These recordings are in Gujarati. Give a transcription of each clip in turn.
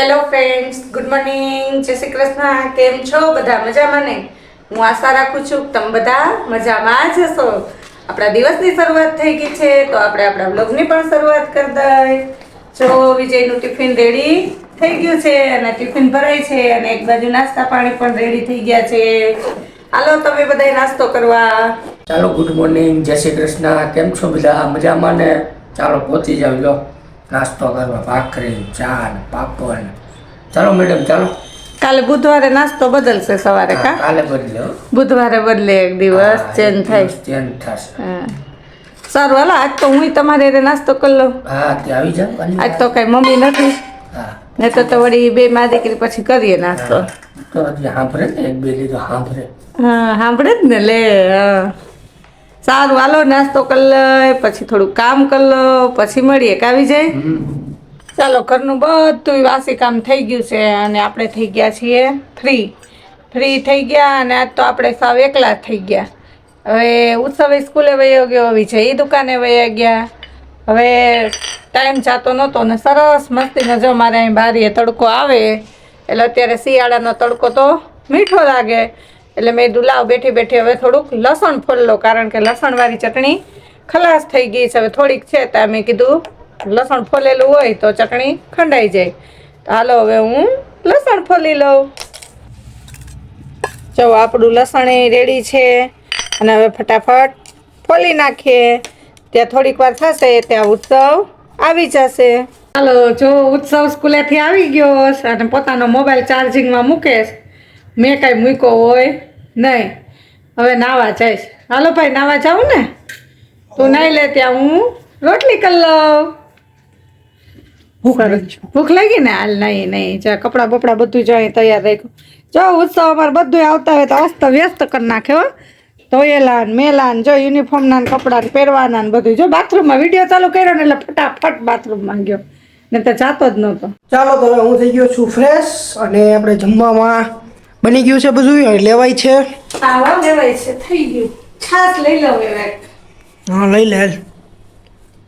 હેલો ફ્રેન્ડ્સ ગુડ મોર્નિંગ જય શ્રી કૃષ્ણ. કેમ છો? બધા મજામાં ને? હું આશા રાખું છું તમે બધા મજામાં જ હશો. આપણા દિવસની શરૂઆત થઈ ગઈ છે, તો આપણે આપણા બ્લોગની પણ શરૂઆત કરી દઈએ જો વિજયનું ટિફિન રેડી થઈ ગયું છે અને ટિફિન ભરાય છે અને એક બાજુ નાસ્તા પાણી પણ રેડી થઈ ગયા છે. હાલો, તમે બધાય નાસ્તો કરવા. ચાલો ગુડ મોર્નિંગ જય શ્રી કૃષ્ણ. કેમ છો બધા? મજામાં ને? ચાલો, પહોંચી જાવ લો નાસ્તો કરવા ભાખરી ચા ને પાપડ. ચાલો મેડમ ચાલો. કાલે બુધવારે નાસ્તો બદલશે સવારે કા? કાલે બદલ્યો. બુધવારે બદલે એક દિવસ ચેન્જ થાય. ચેન્જ થશે. હા. સારું હાલો આજ તો હું તમારે હારે નાસ્તો કરી લઉં. હા તે આવી જાવ આજ તો કઈ મમ્મી નથી. હા. ને તો તો વળી બે માં દીકરી પછી કરીએ નાસ્તો. તો સાંભળે ને એક બે લીધો સાંભળે હા સાંભળે જ ને લે હા. સારું હાલો નાસ્તો કરી લે પછી થોડું કામ કરી લો પછી મળીએ કાવી જાય? ચાલો ઘરનું બધું વાસી કામ થઈ ગયું છે અને આપણે થઈ ગયા છીએ ફ્રી ફ્રી થઈ ગયા અને આજ તો આપણે સાવ એકલા થઈ ગયા. હવે ઉત્સવે સ્કૂલે વયો ગયો વિજય એ દુકાને વયા ગયા. હવે ટાઈમ જાતો નહોતો ને સરસ મસ્તીનો જો મારે અહીં બારીએ તડકો આવે. એટલે અત્યારે શિયાળાનો તડકો તો મીઠો લાગે. એટલે મેં કીધું લાવ બેઠી બેઠી હવે થોડુંક લસણ ફોલ્લો કારણ કે લસણવાળી ચટણી ખલાસ થઈ ગઈ છે. હવે થોડીક છે તો મેં કીધું લસણ ફોલેલું હોય તો ચટણી ખંડાઈ જાય. તો હાલો હવે હું લસણ ફોલી લઉં. જો આપણું લસણ એ રેડી છે. અને હવે ફટાફટ ફોલી નાખીએ. ત્યાં થોડીક વાર થશે, ત્યાં ઉત્સવ આવી જશે. હાલો, જો ઉત્સવ સ્કૂલેથી આવી ગયો અને પોતાનો મોબાઈલ ચાર્જિંગમાં મૂકે મેં કાંઈ મૂક્યો હોય નહીં. હવે નાવા જઈશ. હાલો ભાઈ નાવા જાઉં ને? તું નાઈ લે ત્યાં હું રોટલી કરી લઉં. સરસ. ભૂખ લાગી ને? હાલ નહીં નહીં. જો કપડાં બપડા બધું જો અહીં તૈયાર રાખ્યું. જો ઉત્સવ અમારે બધું આવતા હોય તો અસ્ત વ્યસ્ત કરી નાખે હો. ધોયેલા ને મેલા ને જો યુનિફોર્મના ને કપડાં પહેરવાના ને બધું. જો બાથરૂમમાં વીડિયો ચાલુ કર્યો ને એટલે ફટાફટ બાથરૂમમાં ગયો. ને તો જાતો જ નહોતો. ચાલો તો હવે હું થઈ ગયો છું ફ્રેશ અને આપણે જમવામાં બની ગયું છે બધું? લેવાય છે? આવા લેવાય છે થઈ ગયું. છાશ લઈ લઉં હવે. હા લઈ લે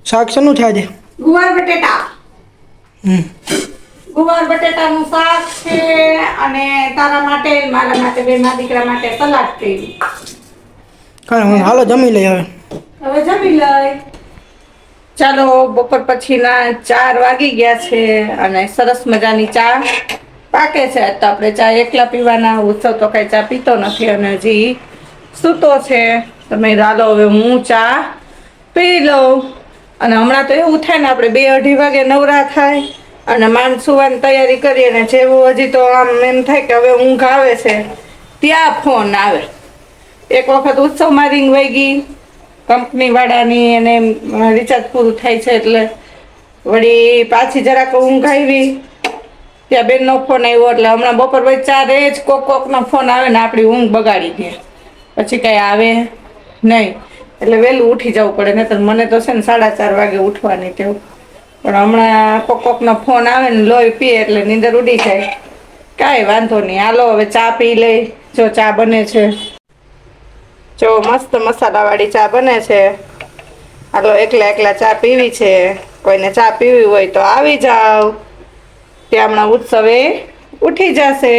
શાક શેનું છે આજે? ગુવાર બટેટા. હમ. ગુવાર બટેટાનું શાક છે અને તારા માટે મારા માટે બે મારા દીકરા માટે સલાડ કરી કાંઈ હું હાલો જમી લઈ હવે. હવે જમી લઈ. ચાલો બપોર પછીના ચાર વાગી ગયા છે અને સરસ મજાની ચા. પાકે છે તો આપણે ચા એકલા પીવાના, ઉત્સવ તો કઈ ચા પીતો નથી અને હજી સૂતો છે. તમે હાલો હવે હું ચા પી લઉં. અને હમણાં તો એવું થાય ને આપણે બે અઢી વાગે નવરા થાય અને માંડ સુવાની તૈયારી કરીએ ને જેવું હજી તો આમ એમ થાય કે હવે ઊંઘ આવે છે, ત્યાં ફોન આવે. એક વખત ઉત્સવમાં રિંગ વહી ગઈ, કંપનીવાળાની એને રિચાર્જ પૂરું થાય છે એટલે વળી પાછી જરાક ઊંઘ આવી. ત્યાં બેનનો ફોન આવ્યો એટલે હમણાં બપોર પછી ચારે જ કોક કોકનો ફોન આવે ને આપણી ઊંઘ બગાડી દે. પછી કાંઈ આવે નહીં. એટલે વહેલું ઉઠી જવું પડે, નહીંતર મને તો છે ને સાડા ચાર વાગે ઉઠવાની તેવું પણ હમણાં કોક કોકનો ફોન આવે ને લોહી પીએ એટલે નીંદર ઉડી જાય. કાંઈ વાંધો નહીં. હાલો, હવે ચા પી લઈ. જો ચા બને છે. જો મસ્ત મસાલાવાળી ચા બને છે. હાલો, એકલા એકલા ચા પીવી છે. કોઈને ચા પીવી હોય તો આવી જાવ ત્યાં હમણાં ઉત્સવે ઉઠી જશે.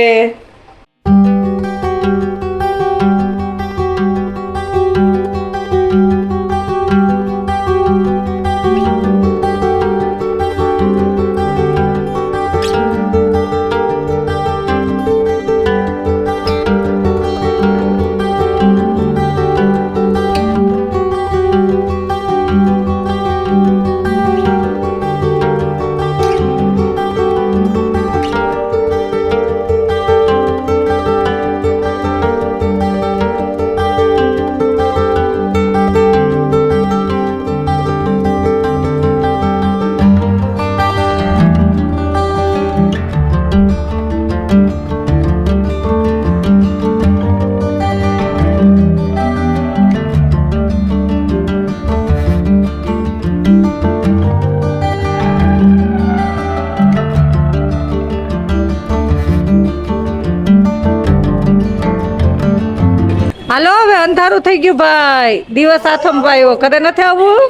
થઈ ગયું ભાઈ દિવસ આથમ ભાઈ ઘરે નથી આવવું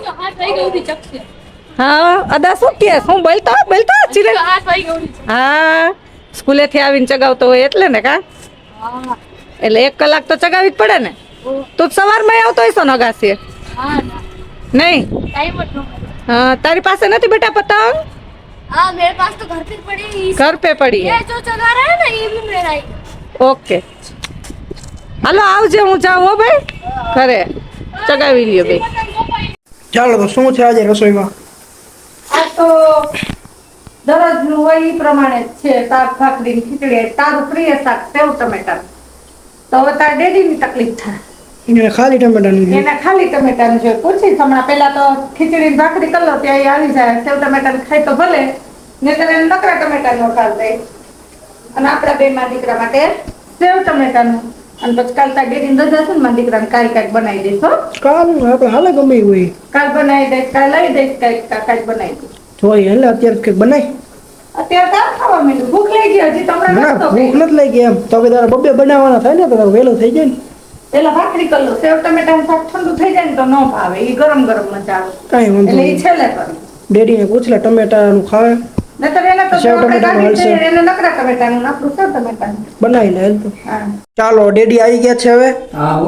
હા અદા શું કે શું બોલતો બોલતો ચિરે હાથ વાગી ગયો છે. હા સ્કૂલેથી આવીને ચગાવતો હોય એટલે ને કા હા એટલે એક કલાક તો ચગાવી જ પડે ને તું તો સવારમાં આવતો હશો ને અગાસીએ હા ના નહીં टाइम मत लो હા તારી પાસે નથી બેટા પતંગ हाँ मेरे पास तो घर पे पड़ी है। ઘર પે પડી ये હે जो चला रहा है ना ये भी मेरा ही ઓકે હાલો આવજે હું જાઉં હો ભાઈ. ઘરે. ચગાવી લ્યો ભાઈ ચાલો તો શું છે આજે રસોઈમાં? આ તો દરરોજનું હોય એ પ્રમાણે છે શાક ભાખરી ને ખીચડી. તારું પ્રિય શાક સેવ ટમેટા તો હવે તાર ડેડીની તકલીફ થાય. એને ખાલી ટમેટાનું. એને ખાલી ટમેટાનું છે. પૂછીશ હમણાં પેલા તો ખીચડી ને ભાખરી કર લો ત્યાં આવી જાય. સેવ ટમેટા ખાય તો ભલે નહીતર એને નકરા ટમેટાનો વઘાર દે. અને આપણા બે માં દીકરા માટે સેવ ટમેટાનું. અને પછી કાલ તાર ડેડી ને રજા ને મારા દીકરાને કાલ કાંઈક બનાવી દઈશ હો. કાલ આપણે હાલે ગમે એવું હોય. કાલ બનાવી દઈશ કાલ લઈ દઈશ કાંઈક કાંઈક બનાવી દઈશ. જોઈએ એટલે અત્યારે કંઈક બનાય. અત્યારે તાર ખાવા માંડ્યું. ભૂખ લઈ ગઈ હજી તો ના ભૂખ નથી નથી લાગી એમ. તો હવે તારા બબ્બે બનાવવાના થાય ને તો તારું થઈ જાય ને. પેલા ભાખરી કરી લો. સેવ ટમેટાનું શાક ઠંડુ થઈ જાય ને તો ન ભાવે. એ ગરમ ગરમ મજા આવે. કાંઈ વાંધો એટલે એ છેલ્લે કરું. ડેડીને પૂછલે ટમેટાનું ખાવે. ચાલો ડેડી આવી ગયા છે હવે. હા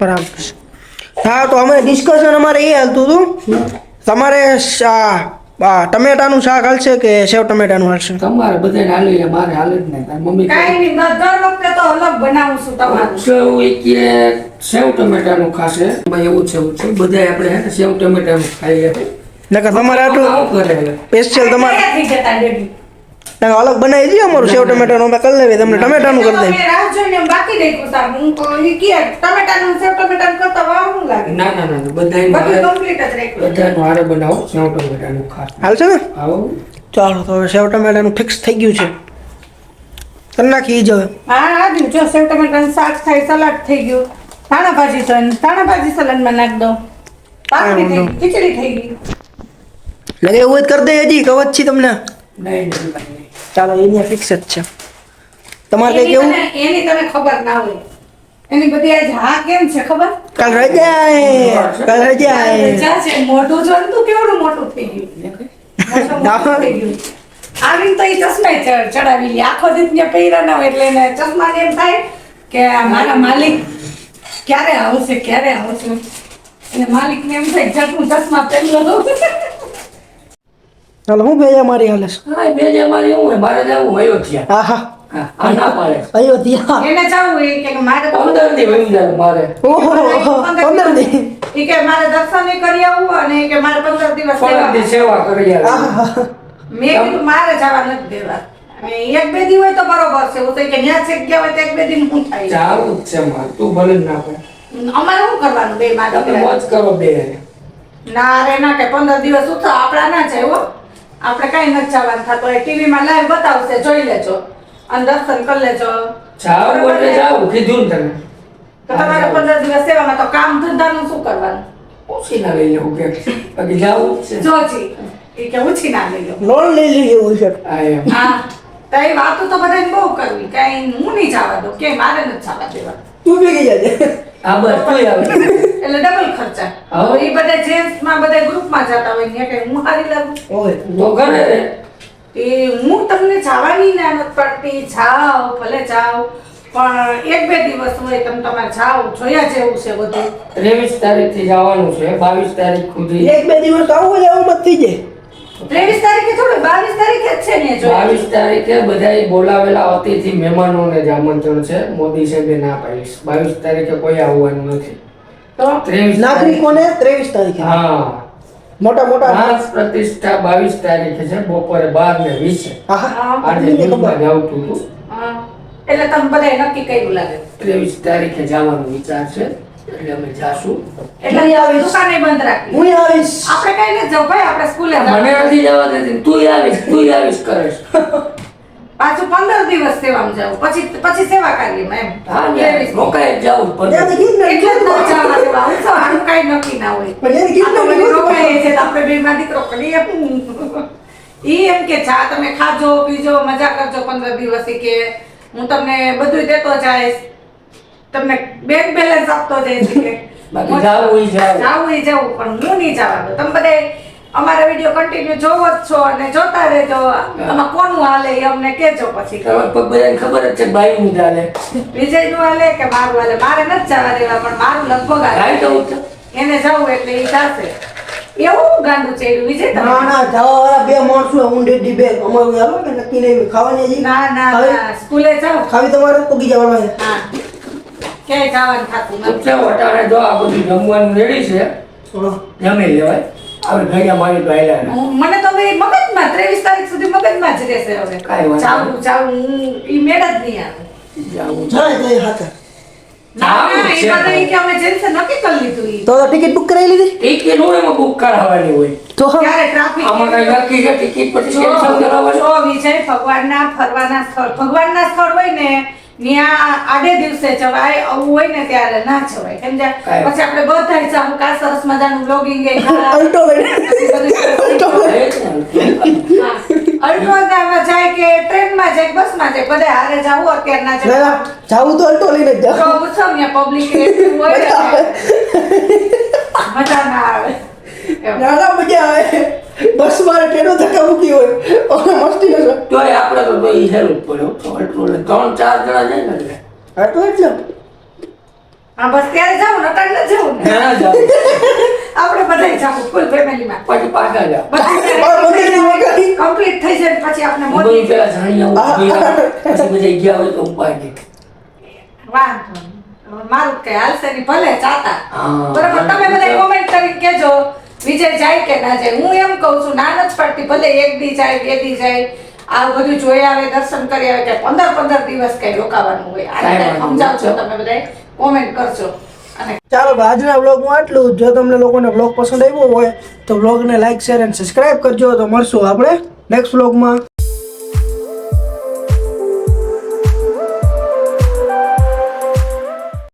બરાબર. તો અમે ડિસ્કશન અમારે એ હાલતું હતું. તમારે શા- ટમેટાનું શાક હાલશે કે સેવ ટમેટાનું હાલશે? તમારે બધાને હાલે છે, મારે હાલે જ નહીં. મમ્મી કાઈ નહીં દર વખતે તો અલગ બનાવું છું તમારું. સેવ ઈ કે સેવ ટમેટાનું ખાશે. ભાઈ એવું છે એવું છે. બધાય આપણે હે ને સેવ ટમેટાનું ખાઈએ. નકર તમારે આટલું સ્પેશિયલ તમારે. નકર અલગ બનાવી દઈએ અમારું સેવ ટમેટાનું અમે કરી લેવી તમને ટમેટાનું કરી દઈએ. બાકી. હું તો ટમેટાનું સેવ ટમેટાનું કરતા વાર લાગે? ના ના ના બધાય બધું મારે જ રાખ્યું. બધાનું હારે બનાવો સેવ ટમેટાનું ખાસ. હાલશે ને? આવો. ચાલો તો હવે સેવ ટમેટાનું ફિક્સ થઈ ગયું છે. કરી નાખી જવે જ હવે. હા હા જો સેવ ટમેટાનું શાક થાય સલાડ થઈ ગયું. ધાણા ભાજી છે ને ધાણા ભાજી સલાડમાં નાખ દો. થઈ ખીચડી થઈ ગઈ. લગે એવું જ કરી દે હજી કવચ છી તમને? નહીં નહીં નહીં ચાલો એની ફિક્સ જ છે. તમારે કઈ કેવું? એની તને ખબર ના હોય. એની બધી આજ હા કેમ છે ખબર? કાલ રજા કાલ રજા રજા છે. મોઢું જો તું કેવડું મોટું મોટું થઈ ગયું. આવીને તો એ ચશ્મા ચડાવી આખો દીત ને પહેર્યા ના હોય એટલે એને ચશ્મા એમ થાય કે મારા માલિક ક્યારે આવશે ક્યારે આવશે અને માલિક ને એમ થાય જટ હું ચશ્મા પહેરી લઉં ચાલો હું બેજા મારી હાલે હા બેજા મારી હું મારે જવું અયોધ્યા. હા હા હા આ ના પાડે. અયોધ્યા. એને જવું એ કે મારે તો પંદર દી વહી જાય મારે. ઓહો પંદર દી ઈ કે મારે દર્શન કરી આવવું અને કે મારે પંદર દિવસ સેવા કરી આવે મેં મારે જવા નથી દેવા. એક બે દી હોય તો બરોબર છે. હું તો કે ન્યા છે ગયા હોય તો એક બે દિન હું થાય. જાવું જ છે માર. તું ભલે ના પડે. અમારે શું કરવાનું બે માં તમે મોજ કરો બે. ના રે ના કે પંદર દિવસ ઉઠો આપડા ના છે હો. આપણે કઈ નથી ચાલવાનું થતું. એ ટીવી માં લાઈવ બતાવશે. જોઈ લેજો. અને દર્શન કરી લેજો. જાવું એટલે જાવું કીધું ને તને તો તમારે પંદર દિવસ સેવામાં તો કામ ધંધાનું શું કરવાનું? ઓછી ના લઈ લેવું કે બાકી જાવું છે. જોજી. એ કે ઓછી ના લઈ લો લોન લઈ લીધી એવું છે. આ હા. તો એ વાતો તો બધાને બહુ કરવી. કઈ હું નહીં જવા દઉં કે મારે નથી જવા દેવા. તું ભેગી જાય આ બસ તું આવે. એટલે ડબલ ખર્ચા. હવે એ બધા જેન્ટ્સમાં બધા ગ્રુપમાં જતા હોય ને કે હું હારી લાગુ? ઓય તો કરે એ હું તમને જવાની ના નથી પડતી. જાઓ ભલે જાઓ. પણ એક બે દિવસ હોય તમે તમારે જાઓ જોયા જેવું છે બધું. ત્રેવીસ તારીખથી જવાનું છે બાવીસ તારીખ સુધી. એક બે દિવસ આવું જ આવું મત થઈ જાય. ત્રેવીસ તારીખે થોડું બાવીસ તારીખે જ છે ને જોયા બાવીસ તારીખે બધાય બોલાવેલા અતિથિ મહેમાનોને જ આમંત્રણ છે મોદી સાહેબે ના પાડીશ બાવીસ તારીખે કોઈ આવવાનું નથી. તો ત્રેવીસ નાગરિકોને ત્રેવીસ તારીખે. હા. મોટા મોટા માસ પ્રતિષ્ઠા બાવીસ તારીખે છે બપોરે બાર ને વીસે. આજે ન્યૂઝમાં આવતું હતું. એટલે તમે બધા નક્કી કર્યું લાગે. ત્રેવીસ તારીખે જવાનો વિચાર છે. એટલે અમે જાશું. એટલે હું દુકાને બંધ રાખી હું આવીશ. આપણે કઈ નથી જવું. ભાઈ આપણે સ્કૂલે મને નથી જવા દેતી. તું આવીશ તું આવીશ કરીશ. પાછું પંદર દિવસ સેવામાં જવું. પછી પછી સેવા કાર્યમાં એમ. હા રોકાય જ જવું ત્યાંથી પણ કીધું ને, એટલે જ ન જવા દેવા. હું તો આનું કાંઈ નક્કી ના હોય. પણ એને કીધું આ તો ને, વળી કીધું. રોકાઈએ છે તો આપણે બેમાં દીકરો કરીએ. ઈ એમ કે ચા તમે ખાજો પીજો મજા કરજો પંદર દિવસ કે હું તમને બધું દેતો જઈશ. તમને બેંક બેલેન્સ આપતો જાય છે કે બાકી જાવું ઈ જાવ જાવું જવું પણ હું નહીં જવાનું તમે બધે અમારા વીડિયો કન્ટિન્યુ જોવો જ છો અને જોતા રહેજો. આમાં કોનું હાલે એ અમને કહેજો પછી. બધાને ખબર જ છે બાઈ નું હાલે. વિજયનું હાલે કે મારું હાલે? મારે નથી જવા દેવા પણ મારું લગભગ હાલે. એને જવું એટલે એ જાશે. એવું ગાંડું છે વિજય ના ના જવા બે માણસો ઊંડી ડી બે. અમારું હાલો કે નક્કી નહીં ખાવાની ના ના સ્કૂલે જાઓ. ખાવી તમારે? પગી જવાનું છે. હા. ક્યાંય જવાનું થતું નથી? વટાણે જો આ બધું જમવાનું રેડી છે જમી લેવાય. આપણે ઘડિયા મારી તો આયલા ને. હું- મને તો હવે મગજમાં ત્રેવીસ તારીખ સુધી મગજમાં જ રહેશે હવે. કાંઈ હું મેળ જ નહીં આવે. હાથે. તો ટિકિટ બુક કરાવી લીધી? ટિકિટ હું એમાં બુક કરાવવાની હોય? તો ક્યારે ટ્રાફિક આમાં કઈ નક્કી છે? ટિકિટ પછી કેન્સલ કરાવવાની? ભગવાનના ફરવાના સ્થળ. ભગવાનના સ્થળ હોય ને ત્યાં આડે દિવસે જવાય આવું હોય ને ત્યારે ના જવાય કેમ કાંઈ. પછી આપણે બધા જાવું કા સરસ મજાનું બ્લોગિંગ એ અલ્ટો જાય કે ટ્રેનમાં જાય કે બસમાં જાય બધા હારે જાવું અત્યારના ના જમાનામાં. તો અલ્ટો લઈને જ જાવ. પૂછો ને પબ્લિક હોય મજા ના આવે. ના મજા આવે. બસ મારે ટ્રેનો ધક્કા મૂકી હોય. ઓને મસ્તી નશે તોય આપણે તો ભાઈ ઈ હેરું જ પડે હો. તો એટલું એટલે ત્રણ ચાર જણા જાય ને એટલે. હા તો એટલે હા બસ ત્યારે જાવું નકર ન જવું ના. જાવું. આપણે બધાય જાવું ફૂલ ફેમિલીમાં પછી પાછા જાવ બાર કમ્પ્લીટ થઈ જાય પછી આપણે મોદી પેલા જાણી આવું પછી બધા ગયા હોય તો ઉપાય વાંધો મારું કઈ હાલશે નહીં ભલે ચાતા બરાબર તમે બધા કોમેન્ટ કરીને કેજો વિજય જાય કે ના જાય? હું એમ કહું છું ના નથી પડતી ભલે એક દી જાય બે દી જાય આ બધું જોઈ આવે દર્શન કરી આવે કે પંદર પંદર દિવસ કઈ રોકાવાનું હોય. સમજાવજો તમે બધા કોમેન્ટ કરજો. અને ચાલો આજના બ્લોગમાં આટલું. જો તમને લોકોને બ્લોગ પસંદ આવ્યો હોય તો બ્લોગને લાઈક શેર અને સબસ્ક્રાઇબ કરજો. તો મળશું આપણે નેક્સ્ટ બ્લોગમાં